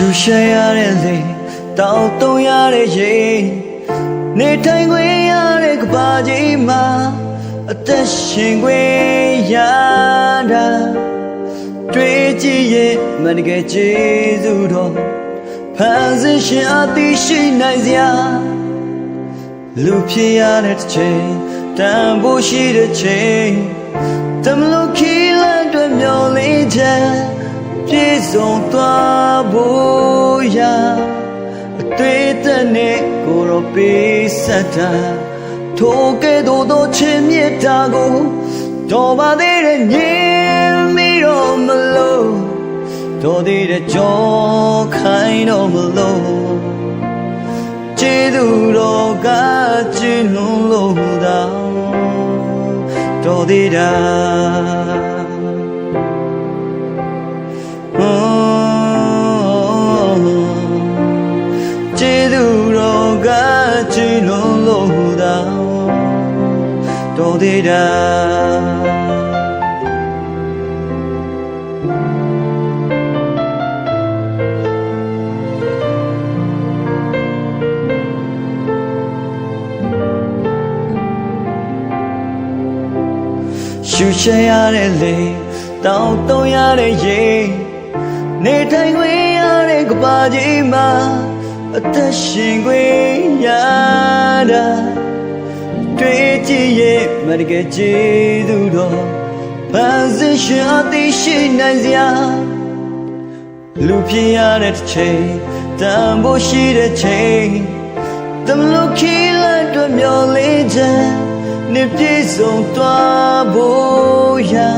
ရှူရှဲရတဲ့လေတောက်တုံးရတဲ့ရေနေထိုင်ခွင့်ရတဲ့ကဘာကြီးမှာအသက်ရှင်ခွင့်ရတာတွေ့ကြည့်ရဲ့မတကယ်ကျေးဇူးတော်ဖန်ဆင်းရှင်အသိရှိနိုင်စရာလူဖြစ်ရတဲ့တစ်ချိန်တန်ဖို့ရှိတဲ့ချိန်တမလို့ခီးလန့်တွေမျောလင်းချက် ပြည့်စုံသွားဖို့ရာအတွေ့အသက်နဲ့ကိုယ်တော်ပေးဆက်တာထိုကဲ့သို့သောချစ်မြတ်တာကိုတော်ပါသေးတဲ့ညင်မီတော့မလို့တော်သေးတဲ့ကြောခိုင်းတော့မလို့ကျေးဇူးတော်ကကျင်းလုံးလို့သာတော်သေးတာ သေးတာရှူရှဲရတဲ့လေတောက်တုံးရတဲ့ရေနေထိုင်ခွင့်ရတဲ့ကဘာကြီးမှာအသက်ရှင်ခွင့်ရတာ တွေ့ကြည့်ရဲ့မတကယ်ကျေးဇူးတော်ဖန်ဆင်းရှင်အသိရှိနိုင်စရာလူဖြစ်ရတဲ့တစ်ချိန်တန်ဖို့ရှိတဲ့ချိန်တမလို့ခီးလက်တွေမျောလေးချက်နေပြေဆုံးသွားဖို့ရာ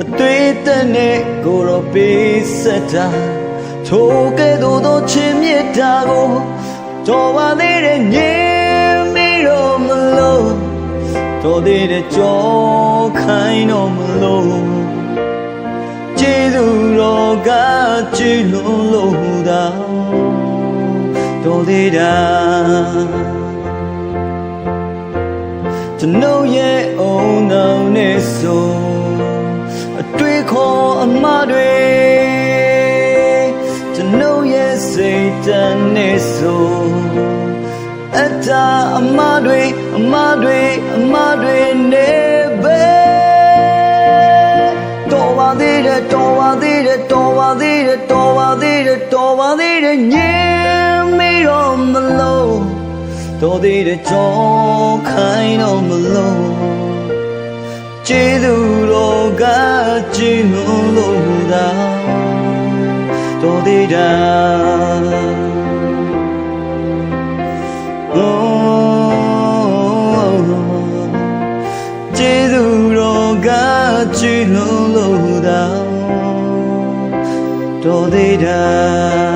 အတွေ့အသက်နဲ့ကိုယ်တော်ပေးဆက်တာထိုကဲ့သို့သောချစ်မြတ်တာကိုတော်ပါသေးတဲ့ညင်မီ တော့မလို့တော်သေးတဲ့ကြောခိုင်းတော့မလို့ကျေးဇူးတော်ကကြည်လုံးလို့သာတော်သေးတာကျွန်ုပ်ရဲ့အုံနောင်နဲ့ဆိုအတွေ့ခေါ်အမတွေကျွန်ုပ်ရဲ့စိတ်တန်နဲ့ဆို အတာအမတွေအမတွေအမတွေနေပဲတော်ပါသေးတယ်တော်ပါသေးတယ်တော်ပါသေးတယ်တော်ပါသေးတယ်တော်ပါသေးတယ်ညင်မီတော့မလို့တော်သေးတဲ့ကြောခိုင်းတော့မလို့ကျေးဇူးတော်ကကြည်လို့လို့သာတော်သေးတာ ကြည်လို့လို့သာတော်သေးတာ